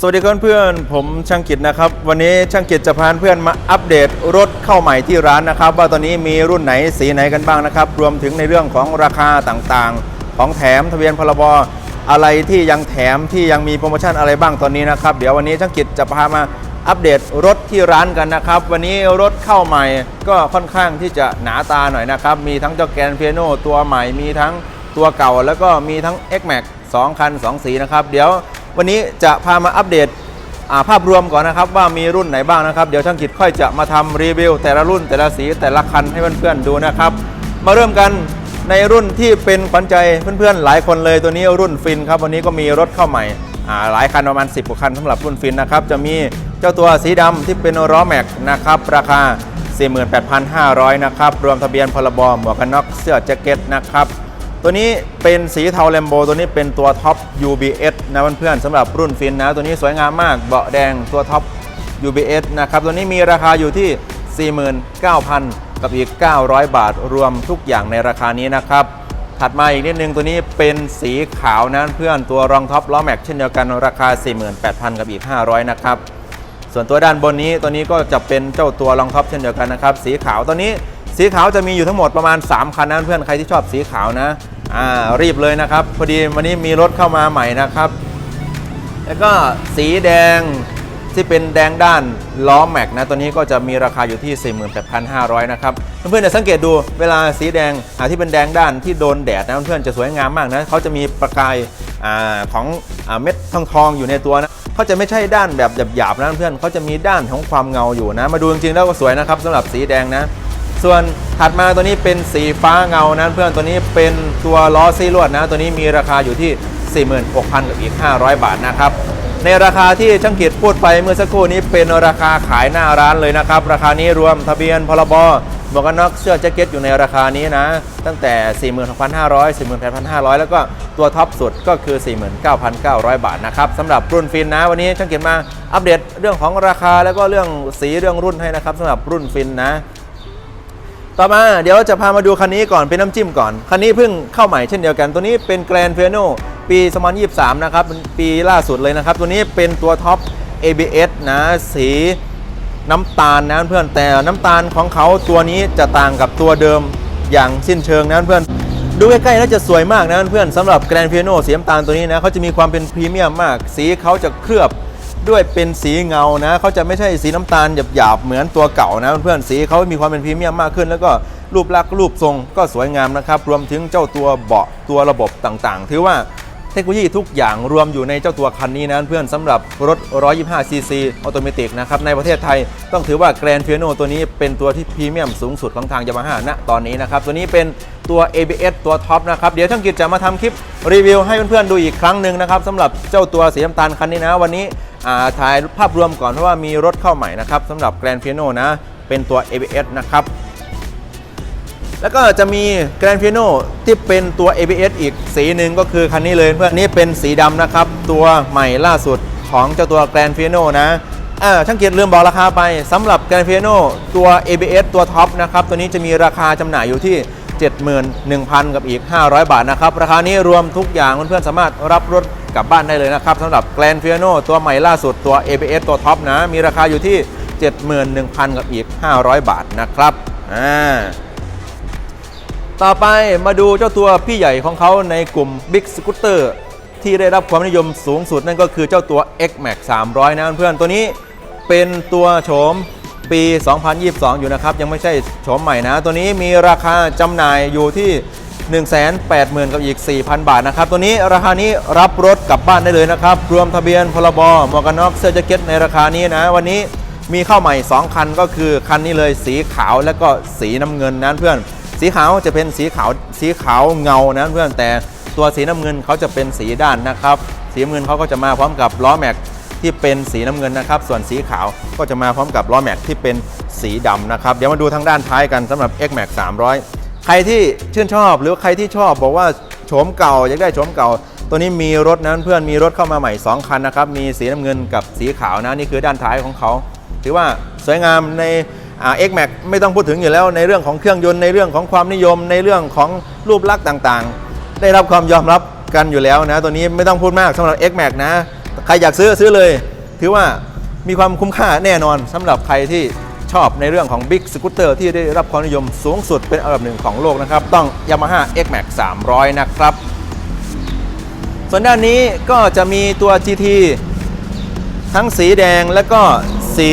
สวัสดีเพื่อนผมช่างกิจนะครับ วันนี้ช่างกิจจะพาเพื่อนมาอัปเดตรถเข้าใหม่ที่ร้านนะครับ ว่าตอนนี้มีรุ่นไหนสีไหนกันบ้างนะครับ รวมถึงในเรื่องของราคาต่างๆ ของแถมทะเบียนพรบอะไรที่ยังแถมที่ยังมีโปรโมชั่นอะไรบ้างตอนนี้นะครับ เดี๋ยววันนี้ช่างกิจจะพามาอัปเดตรถที่ร้านกันนะครับ วันนี้รถเข้าใหม่ก็ค่อนข้างที่จะหนาตาหน่อยนะครับ มีทั้งเจ้าแกรนเพียโนตัวใหม่มีทั้งตัวเก่า แล้วก็มีทั้ง X Max 2คัน2สีนะครับเดี๋ยว วันนี้จะพามาอัปเดตภาพรวมก่อนนะครับว่ามีรุ่นไหนบ้างนะครับ เดี๋ยวช่างกิจค่อยจะมาทำรีวิวแต่ละรุ่นแต่ละสีแต่ละคันให้เพื่อนๆดูนะครับ มาเริ่มกันในรุ่นที่เป็นขวัญใจเพื่อนๆหลายคนเลยตัวนี้รุ่นฟินครับวันนี้ก็มีรถเข้าใหม่หลายคันประมาณ 10กว่าคันสำหรับรุ่นฟินนะครับจะมีเจ้าตัวสีดำที่เป็นล้อแม็กนะครับราคา 48,500 นะครับรวมทะเบียนพรบหมวกกันน็อกเสื้อแจ็คเก็ตนะครับ ตัวนี้เป็นสีเทาแลมโบตัวนี้เป็นตัวท็อป UBS นะเพื่อนๆสำหรับรุ่นฟินนะ ตัวนี้สวยงามมากเบาะแดงตัวท็อป UBS นะครับ ตัวนี้มีราคาอยู่ที่ 49,000 กับอีก 900 บาทรวมทุกอย่างในราคานี้นะครับ ถัดมาอีกนิดนึงตัวนี้เป็นสีขาวนะเพื่อนตัวรองท็อปล้อแม็กเช่นเดียวกันราคา 48,000 กับอีก 500 นะครับ ส่วนตัวด้านบนนี้ตัวนี้ก็จะเป็นเจ้าตัวรองท็อปเช่นเดียวกันนะครับ สีขาวตัวนี้สีขาวจะมีอยู่ทั้งหมดประมาณ 3 คันนะเพื่อนใครที่ชอบสีขาวนะ อ่ารีบเลยนะครับ พอดีวันนี้มีรถเข้ามาใหม่นะครับ แล้วก็สีแดงที่เป็นแดงด้านล้อแม็กนะตัวนี้ก็จะมีราคาอยู่ที่ 48,500 นะครับ เพื่อนๆจะสังเกตดูเวลาสีแดงที่เป็นแดงด้านที่โดนแดดนะเพื่อนๆจะสวยงามมากนะเขาจะมีประกายอของอเม็ดทองทองอยู่ในตัวนะเขาจะไม่ใช่ด้านแบบหยาบๆนะเพื่อนเขาจะมีด้านของความเงาอยู่นะ มาดูจริงๆแล้วก็สวยนะครับสำหรับสีแดงนะ ส่วนถัดมาตัวนี้เป็นสีฟ้าเงานะเพื่อนตัวนี้เป็นตัวล้อซีลวดนะ ตัวนี้มีราคาอยู่ที่ 46,000กับอีก 500 บาทนะครับ ในราคาที่ช่างกิจพูดไปเมื่อสักครู่นี้เป็นราคาขายหน้าร้านเลยนะครับ ราคานี้รวมทะเบียนพรบหมวกกันน็อกเสื้อแจ็คเก็ตอยู่ในราคานี้นะ ตั้งแต่ 46,500 48,500 แล้วก็ตัวท็อปสุดก็คือ 49,900 บาทนะครับสำหรับรุ่นฟินนะ วันนี้ช่างเกิจมาอัปเดตเรื่องของราคาแล้วก็เรื่องสีเรื่องรุ่นให้นะครับสำหรับรุ่นฟินนะ ต่อมาเดี๋ยวจะพามาดูคันนี้ก่อนเป็นน้ำจิ้มก่อน คันนี้เพิ่งเข้าใหม่เช่นเดียวกัน ตัวนี้เป็นแกรนเฟโนปี2023 นะครับปีล่าสุดเลยนะครับ ตัวนี้เป็นตัวท็อป ABS นะสีน้ำตาลนะเพื่อนแต่น้ำตาลของเขาตัวนี้จะต่างกับตัวเดิมอย่างสิ้นเชิงนะเพื่อนดูใกล้ๆแล้วจะสวยมากนะเพื่อนสำหรับแกรนเ i โนสีน้ำตาลตัวนี้นะเขาจะมีความเป็นพรีเมียมมาก สีเขาจะเคลือบ ด้วยเป็นสีเงานะเขาจะไม่ใช่สีน้ำตาลหยาบๆเหมือนตัวเก่านะเพื่อนสีเขามีความเป็นพรีเมียมมากขึ้น แล้วก็รูปลักษณ์รูปทรงก็สวยงามนะครับ รวมถึงเจ้าตัวเบาะตัวระบบต่างๆ ถือว่าเทคโนโลยีทุกอย่างรวมอยู่ในเจ้าตัวคันนี้นะเพื่อนสำหรับรถ 125 ซีซีออโตเมติกนะครับในประเทศไทยต้องถือว่าแกรน i โนตัวนี้เป็นตัวที่พรีเมียมสูงสุดของทางยามาฮ่าณตอนนี้นะครับ ตัวนี้เป็นตัว ABS ตัวท็อปนะครับ เดี๋ยวช่างกิจจะมาทำคลิปรีวิวให้เพื่อนๆดูอีกครั้งหนึ่งนะครับสำหรับเจ้าตัวสีน้ำตาลคันนี้นะวันนี้อ่า ถ่ายภาพรวมก่อนเพราะว่ามีรถเข้าใหม่นะครับสำหรับแกรน i โนนะ เป็นตัว ABS นะครับ แล้วก็จะมีแกรน i โนที่เป็นตัว ABS อีกสีหนึ่งก็คือคันนี้เลยเพื่อนนี่เป็นสีดำนะครับ ตัวใหม่ล่าสุดของเจ้าตัวแกรน i โนนะอ่าช่างเกียรติลืมบอกราคาไปสำหรับแกรน i โนตัว ABS ตัวท็อปนะครับ ตัวนี้จะมีราคาจำหน่ายอยู่ที่71,000 กับอีก 500 บาทนะครับ ราคานี้รวมทุกอย่างเพื่อนๆสามารถรับรถ กลับบ้านได้เลยนะครับสำหรับแกรน i โนตัวใหม่ล่าสุดตัว ABS ตัวท็อปนะ มีราคาอยู่ที่ 71,000 กับอีก 500 บาทนะครับอ่าต่อไปมาดูเจ้าตัวพี่ใหญ่ของเขาในกลุ่ม Big Scooter ที่ได้รับความนิยมสูงสุดนั่นก็คือเจ้าตัว X Max 300 นะเพื่อนตัวนี้เป็นตัวโฉมปี 2022 อยู่นะครับ ยังไม่ใช่โฉมใหม่นะ ตัวนี้มีราคาจำหน่ายอยู่ที่ 180,000 กับอีก 4,000 บาทนะครับ ตัวนี้ราคานี้รับรถกลับบ้านได้เลยนะครับ รวมทะเบียนพรบมวกน็อกเสื้อแจ็คเก็ตในราคานี้นะ วันนี้มีเข้าใหม่ 2 คันก็คือคันนี้เลยสีขาวและก็สีน้ำเงินนะเพื่อน สีขาวจะเป็นสีขาวสีขาวเงานะเพื่อนแต่ตัวสีน้ำเงินเขาจะเป็นสีด้านนะครับ สีน้ำเงินเขาก็จะมาพร้อมกับล้อแม็กที่เป็นสีน้ำเงินนะครับ ส่วนสีขาวก็จะมาพร้อมกับล้อแม็กที่เป็นสีดำนะครับ เดี๋ยวมาดูทางด้านท้ายกันสำหรับ X Max 300 ใครที่ชื่นชอบหรือใครที่ชอบบอกว่าโฉมเก่าอยากได้โฉมเก่า ตัวนี้มีรถนั้นเพื่อนมีรถเข้ามาใหม่ 2 คันนะครับ มีสีน้ำเงินกับสีขาวนะนี่คือด้านท้ายของเขา ถือว่าสวยงามในเอ่า X Max ไม่ต้องพูดถึงอยู่แล้วในเรื่องของเครื่องยนต์ในเรื่องของความนิยมในเรื่องของรูปลักษณ์ต่างๆ ได้รับความยอมรับกันอยู่แล้วนะ ตัวนี้ไม่ต้องพูดมากสำหรับ X Max นะ ใครอยากซื้อซื้อเลย ถือว่ามีความคุ้มค่าแน่นอนสำหรับใครที่ ชอบในเรื่องของ Big Scooter ที่ได้รับความนิยมสูงสุดเป็นอันดับหนึ่งของโลกนะครับ ต้อง Yamaha X-Max 300 นะครับ ส่วนด้านนี้ก็จะมีตัว GT ทั้งสีแดงและก็สี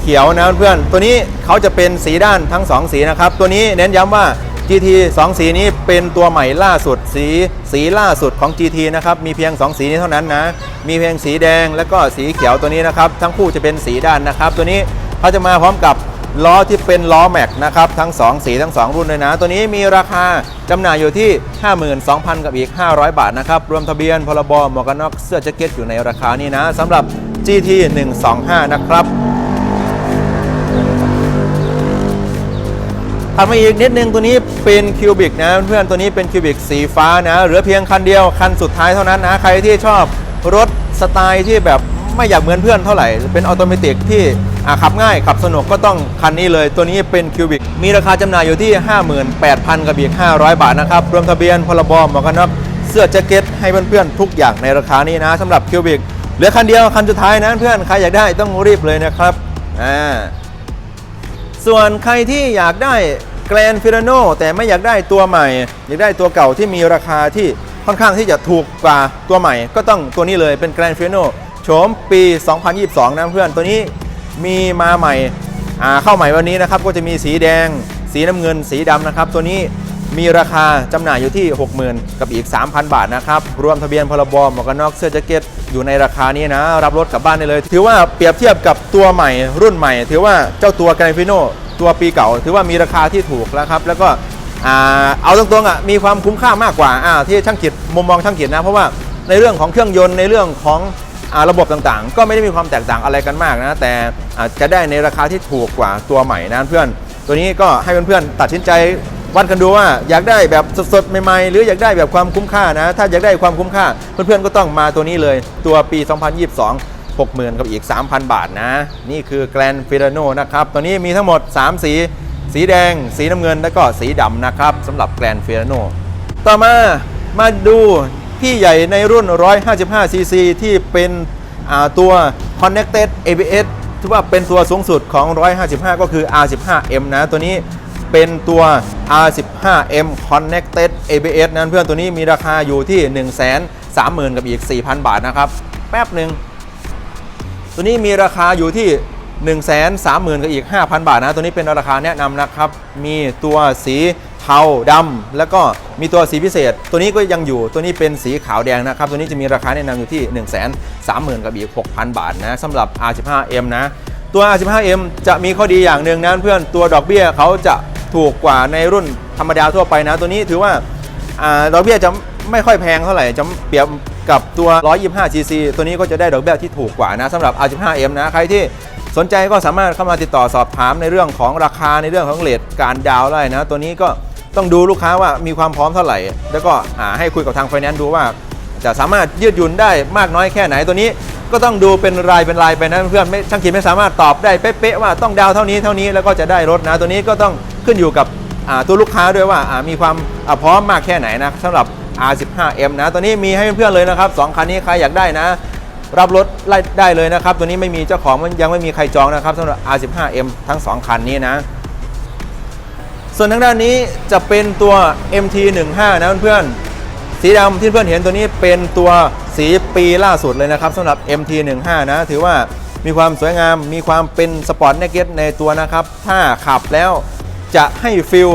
เขียวนะเพื่อนตัวนี้เขาจะเป็นสีด้านทั้ง 2 สีนะครับ ตัวนี้เน้นย้ำว่า GT 2 สีนี้เป็นตัวใหม่ล่าสุดสีสีล่าสุดของ GT นะครับมีเพียง 2 สีนี้เท่านั้นนะ มีเพียงสีแดงและก็สีเขียวตัวนี้นะครับ ทั้งคู่จะเป็นสีด้านนะครับ ตัวนี้ เขาจะมาพร้อมกับล้อที่เป็นล้อแม็กนะครับทั้ง 2 สีทั้ง 2 รุ่นเลยนะ ตัวนี้มีราคาจำหน่ายอยู่ที่ 52,000 กับอีก 500 บาทนะครับ รวมทะเบียนพรบหมวกกันน็อกเสื้อแจ็คเก็ตอยู่ในราคานี้นะสำหรับ GT 125 นะครับถัดมาอีกนิดนึงตัวนี้เป็นคิวบิกนะเพื่อนตัวนี้เป็นคิวบิกสีฟ้านะเหลือเพียงคันเดียวคันสุดท้ายเท่านั้นนะ ใครที่ชอบรถสไตล์ที่แบบ ไม่อยากเหมือนเพื่อนเท่าไหร่ เป็นออโตเมติกที่ขับง่ายขับสนุกก็ต้องคันนี้เลย ตัวนี้เป็นคิวบิกมีราคาจำหน่ายอยู่ที่ 58,000 กับอีก 500 บาทนะครับ รวมทะเบียนพรบหมวกกันน็อกเสื้อแจ็คเก็ตให้เพื่อนๆทุกอย่างในราคานี้นะสำหรับคิวบิกเหลือคันเดียวคันสุดท้ายนะเพื่อนใครอยากได้ต้องรีบเลยนะครับอ่าส่วนใครที่อยากได้แกรนฟิ r โนแต่ไม่อยากได้ตัวใหม่ อยากได้ตัวเก่าที่มีราคาที่ค่อนข้างที่จะถูกกว่าตัวใหม่ ก็ต้องตัวนี้เลยเป็นแกรนฟิ r โน โฉมปี 2022 นะเพื่อนตัวนี้มีมาใหม่เข้าใหม่วันนี้นะครับก็จะมีสีแดง สีน้ำเงิน สีดำนะครับ ตัวนี้มีราคาจำหน่ายอยู่ที่ 60,000 กับอีก 3,000 บาทนะครับ รวมทะเบียนพรบหมวกกันน็อกเสื้อแจ็คเก็ตอยู่ในราคานี้นะ รับรถกลับบ้านได้เลย ถือว่าเปรียบเทียบกับตัวใหม่รุ่นใหม่ ถือว่าเจ้าตัวแกรนฟิโนตัวปีเก่า ถือว่ามีราคาที่ถูกแล้วครับ แล้วก็อ่าเอาตรงๆอะมีความคุ้มค่ามากกว่าที่ช่างกิจมุมมองช่างกิจนะ เพราะว่าในเรื่องของเครื่องยนต์ในเรื่องของ ระบบต่างๆ ก็ไม่ได้มีความแตกต่างอะไรกันมากนะ แต่อาจจะได้ในราคาที่ถูกกว่าตัวใหม่นะเพื่อน ตัวนี้ก็ให้เพื่อนๆตัดสินใจวัดกันดูว่าอยากได้แบบสดๆใหม่ๆ หรืออยากได้แบบความคุ้มค่านะ ถ้าอยากได้ความคุ้มค่าเพื่อนๆก็ต้องมาตัวนี้เลยตัวปี 2022 60,000 กับอีก 3,000 บาทนะ นี่คือแกรนฟิ r โนนะครับตัวนี้มีทั้งหมด 3 สี สีแดง สีน้ำเงิน และก็สีดำนะครับสำหรับแกรนฟิ r โนต่อมามาดู พี่ใหญ่ในรุ่น 155cc ที่เป็นตัว Connected ABS ถือว่าเป็นตัวสูงสุดของ 155 ก็คือ R15M นะ ตัวนี้เป็นตัว R15M Connected ABS นั้นเพื่อนตัวนี้มีราคาอยู่ที่ 130,000 กับอีก 4,000 บาทนะครับ แป๊บหนึ่ง ตัวนี้มีราคาอยู่ที่ 1 3 0 0 0 0 กับอีก 5,000 บาทนะ ตัวนี้เป็นราคาแนะนำนะครับ มีตัวสี เทาดำแล้วก็มีตัวสีพิเศษ ตัวนี้ก็ยังอยู่ตัวนี้เป็นสีขาวแดงนะครับ ตัวนี้จะมีราคาแนะนำอยู่ที่ 1 3 0 0 0 0 กับอีก 6,000 บาทนะสำหรับ R15M นะ ตัว R15M จะมีข้อดีอย่างหนึ่งนะเพื่อนตัวดอกเบี้ยเขาจะถูกกว่าในรุ่นธรรมดาทั่วไปนะ ตัวนี้ถือว่าอดอกเบี้ยจะไม่ค่อยแพงเท่าไหร่จะเปรียบกับตัว 125cc ตัวนี้ก็จะได้ดอกเบี้ยที่ถูกกว่านะสำหรับ R15M นะ ใครที่สนใจก็สามารถเข้ามาติดต่อสอบถามในเรื่องของราคาในเรื่องของเลทการดาวได้นะ ตัวนี้ก็ ต้องดูลูกค้าว่ามีความพร้อมเท่าไหร่ แล้วก็อ่าให้คุยกับทางไฟแนนซ์ดูว่า จะสามารถยืดหยุ่นได้มากน้อยแค่ไหนตัวนี้ ก็ต้องดูเป็นรายเป็นรายไปนะเพื่อนไม่ช่างขีดไม่สามารถตอบได้เป๊ะๆว่าต้องดาวเท่านี้เท่านี้แล้วก็จะได้รถนะตัวนี้ก็ต้องขึ้นอยู่กับตัวลูกค้าด้วยว่ามีความพร้อมมากแค่ไหนนะสำหรับ R15M นะตัวนี้มีให้เพื่อนๆเลยนะครับสองคันนี้ใครอยากได้นะรับรถไล่ได้เลยนะครับ ตัวนี้ไม่มีเจ้าของมันยังไม่มีใครจองนะครับสำหรับ R15M ทั้ง 2 คันนี้นะ ส่วนทางด้านนี้จะเป็นตัว MT15 นะเพื่อนๆ สีดำที่เพื่อนเห็นตัวนี้เป็นตัวสีปีล่าสุดเลยนะครับสำหรับ MT15 นะถือว่ามีความสวยงาม มีความเป็นสปอร์ตเนกเก็ตในตัวนะครับ ถ้าขับแล้วจะให้ฟิล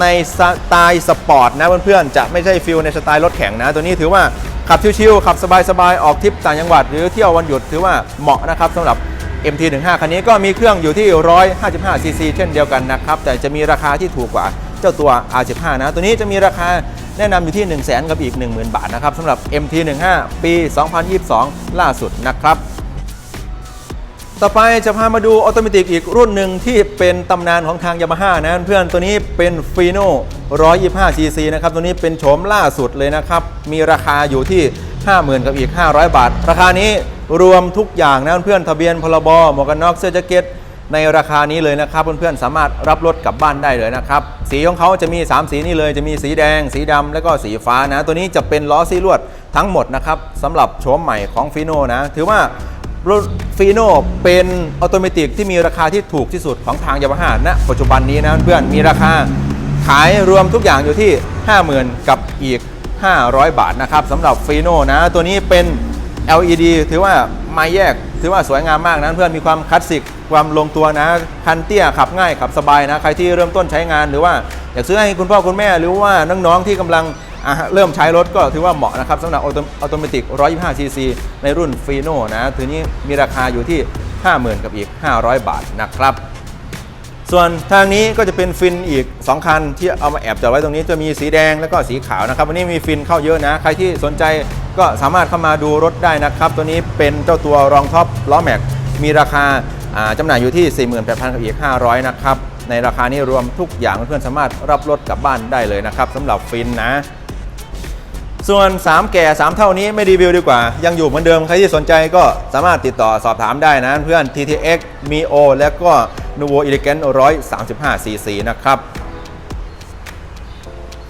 ในสไตล์สปอร์ตนะเพื่อนๆ จะไม่ใช่ฟิลในสไตล์รถแข่งนะ ตัวนี้ถือว่าขับชิวๆขับสบายๆ ออกทริปต่างจังหวัด หรือเที่ยววันหยุดถือว่าเหมาะนะครับสำหรับ MT15 คันนี้ก็มีเครื่องอยู่ที่ 155cc เช่นเดียวกันนะครับ แต่จะมีราคาที่ถูกกว่าเจ้าตัว R15 นะ ตัวนี้จะมีราคาแนะนำอยู่ที่ 1 0 0 0 0แกับอีก 10,000 บาทนะครับสำหรับ MT15 ปี 2022 ล่าสุดนะครับ ต่อไปจะพามาดูออโตเมติกอีกรุ่นหนึ่งที่เป็นตำนานของทางยามาฮ่านะเพื่อนตัวนี้เป็นฟีโน่ 125cc นะครับ ตัวนี้เป็นโฉมล่าสุดเลยนะครับ มีราคาอยู่ที่ 50,000 กับอีก 500 บาท ราคานี้รวมทุกอย่างนะเพื่อนทะเบียนพรบหมวกกันน็อกเสื้อแจ็คเก็ตในราคานี้เลยนะครับเพื่อนๆสามารถรับรถกลับบ้านได้เลยนะครับ สีของเขาจะมี 3 สีนี้เลยจะมีสีแดง สีดำและก็สีฟ้านะ ตัวนี้จะเป็นล้อซีลวดทั้งหมดนะครับสำหรับโฉมใหม่ของฟีโนนะ ถือว่ารถฟีโนเป็นออโตเมติกที่มีราคาที่ถูกที่สุดของทางยามาฮ่าณปัจจุบันนี้นะเพื่อนมีราคาายรวมทุกอย่างอยู่ที่ 50,000 กับอีก 500 บาทนะครับสำหรับฟีโนนะ ตัวนี้เป็น LED ถือว่าไม่แยก ถือว่าสวยงามมากนะเพื่อนมีความคลาสสิกความลงตัวนะ คันเตี้ยขับง่ายขับสบายนะ ใครที่เริ่มต้นใช้งานหรือว่าอยากซื้อให้คุณพ่อคุณแม่หรือว่าน้องๆที่กำลังเริ่มใช้รถก็ถือว่าเหมาะนะครับสำหรับออโตเมติก 125 cc ในรุ่นฟีโนนะถือนี้มีราคาอยู่ที่ 50,000 กับอีก 500 บาทนะครับ ส่วนทางนี้ก็จะเป็นฟินอีก 2 คันที่เอามาแอบจอดไว้ตรงนี้จะมีสีแดงแล้วก็สีขาวนะครับ วันนี้มีฟินเข้าเยอะนะ ใครที่สนใจก็สามารถเข้ามาดูรถได้นะครับ ตัวนี้เป็นเจ้าตัวรองท็อปล้อแม็ก มีราคาอ่าจำหน่ายอยู่ที่ 48,000กับอีก 500 นะครับ ในราคานี้รวมทุกอย่างเพื่อนๆสามารถรับรถกลับบ้านได้เลยนะครับสำหรับฟินนะ ส่วน 3 แก่ 3 เท่านี้ไม่รีวิวดีกว่า ยังอยู่เหมือนเดิม ใครที่สนใจก็สามารถติดต่อสอบถามได้นะเพื่อน TTX Mio และก็ Nuvo Elegant 135 cc นะครับ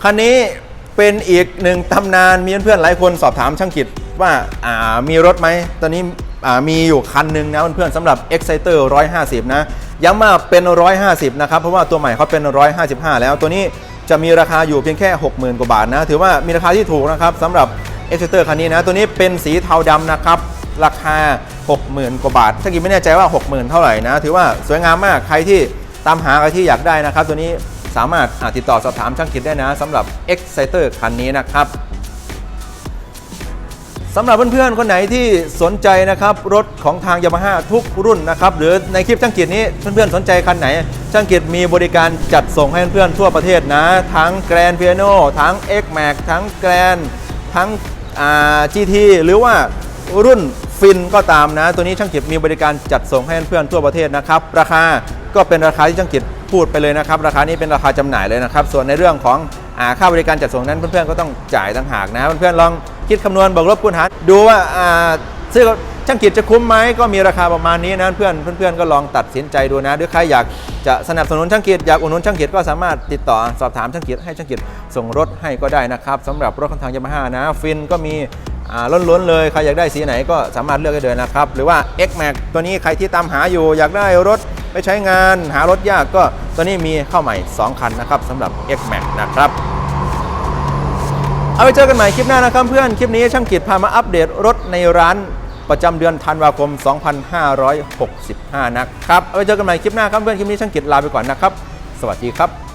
คันนี้เป็นอีกหนึ่งตำนานมีเพื่อนๆหลายคนสอบถามช่างกิจว่าามีรถไหม ตอนนี้มีอยู่คันหนึ่งนะเพื่อนๆสำหรับ Exciter 150 นะ ย้ำว่าเป็น 150 นะครับ เพราะว่าตัวใหม่เขาเป็น 155 แล้วตัวนี้ จะมีราคาอยู่เพียงแค่ 60,000 กว่าบาทนะ ถือว่ามีราคาที่ถูกนะครับสำหรับ Exciter คันนี้นะ ตัวนี้เป็นสีเทาดำนะครับ ราคา 60,000 กว่าบาท ถ้ากินไม่แน่ใจว่า 60,000 เท่าไหร่นะ ถือว่าสวยงามมาก ใครที่ตามหาใครที่อยากได้นะครับ ตัวนี้สามารถติดต่อสอบถามช่างคิดได้นะสำหรับ Exciter คันนี้นะครับสำหรับเพื่อนๆ คนไหนที่สนใจนะครับ รถของทางยามาฮ่าทุกรุ่นนะครับ หรือในคลิปช่างกิจนี้เพื่อนๆ สนใจคันไหน ช่างกิจมีบริการจัดส่งให้เพื่อนๆทั่วประเทศนะ ทั้งแกรน d p พียโนทั้ง X Max ทั้งแกรนทั้งอ่า GT หรือว่ารุ่นฟินก็ตามนะ ตัวนี้ช่างกิจมีบริการจัดส่งให้เพื่อนๆทั่วประเทศนะครับ ราคาก็เป็นราคาที่ช่างกิจพูดไปเลยนะครับ ราคานี้เป็นราคาจำหน่ายเลยนะครับ ส่วนในเรื่องของอค่าบริการจัดส่งนั้นเพื่อนๆก็ต้องจ่ายต่างหากนะ เพื่อนๆลองคิดคำนวณบวกลบคูณหารดูว่าอ่าซื้อ ช่างกิจจะคุ้มไหมก็มีราคาประมาณนี้นะเพื่อนเพื่อนๆก็ลองตัดสินใจดูนะหรือใครอยากจะสนับสนุนช่างกิจอยากอุดหนุนช่างกิจก็สามารถติดต่อสอบถามช่างกิจให้ช่างกิจส่งรถให้ก็ได้นะครับสำหรับรถของทางยามาฮ่านะฟินก็มีอ่าล้นๆเลยใครอยากได้สีไหนก็สามารถเลือกได้เลยนะครับ หรือว่า X Max ตัวนี้ใครที่ตามหาอยู่ อยากได้รถไปใช้งาน หารถยากก็ตัวนี้มีเข้าใหม่ 2 คันนะครับสำหรับ X Max นะครับเอาไปเจอกันใหม่คลิปหน้านะครับเพื่อน คลิปนี้ช่างกิจพามาอัปเดตรถในร้าน ประจำเดือนธันวาคม 2565 นะครับเอาไปเจอกันใหม่คลิปหน้าครับเพื่อนคลิปนี้ช่างกิจลาไปก่อนนะครับ สวัสดีครับ